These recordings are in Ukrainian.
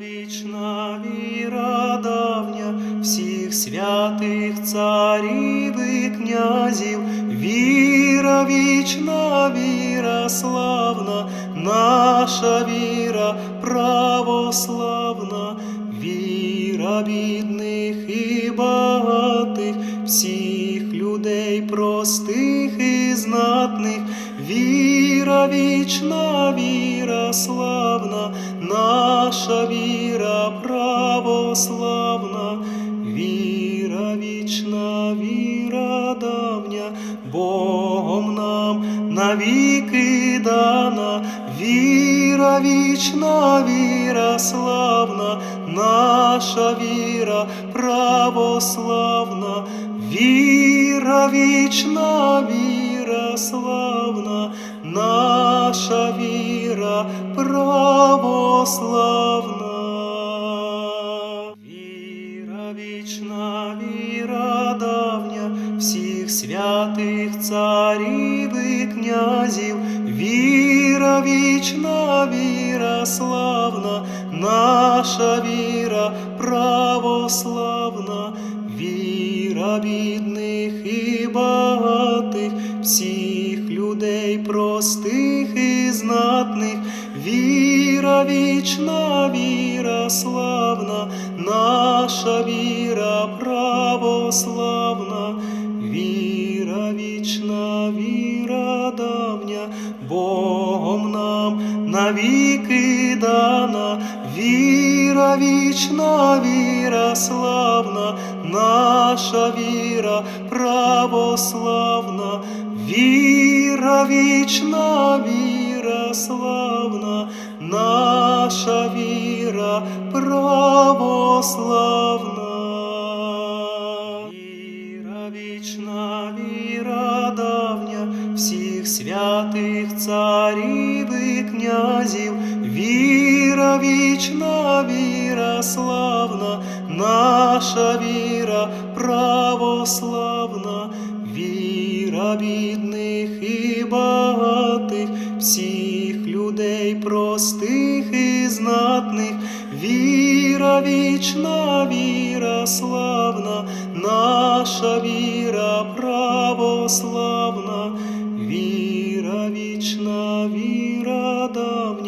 вічна віра давня, всіх святих царів і князів, віра вічна, віра славна, наша віра православна, віра бідних і багатих, всіх простих і знатних, віра вічна, віра славна, наша віра православна, віра вічна, віра давня, Богом нам навіки дана, віра вічна, віра славна, наша віра православна, віра вічна, віра славна, наша віра православна. Віра вічна, віра давня, всіх святих царів і князів, віра вічна, віра славна, наша віра православна, віра Бідних і багатих, всіх людей простих і знатних, віра вічна, віра славна, наша віра православна, віра вічна, віра давня, Богом нам навіки дана, віра вічна, віра славна, наша віра православна, віра вічна, віра славна, наша віра православна. Віра вічна, віра давня, всіх святих царів і князів, вічна, віра славна, наша віра православна, віра бідних і багатих, всіх людей простих і знатних, віра вічна, віра славна, наша віра православна, віра вічна, віра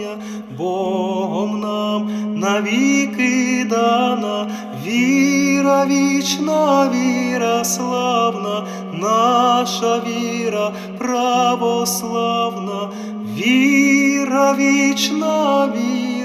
давня, Богом нам навіки дана, віра вічна, віра славна, наша віра православна, віра вічна, віра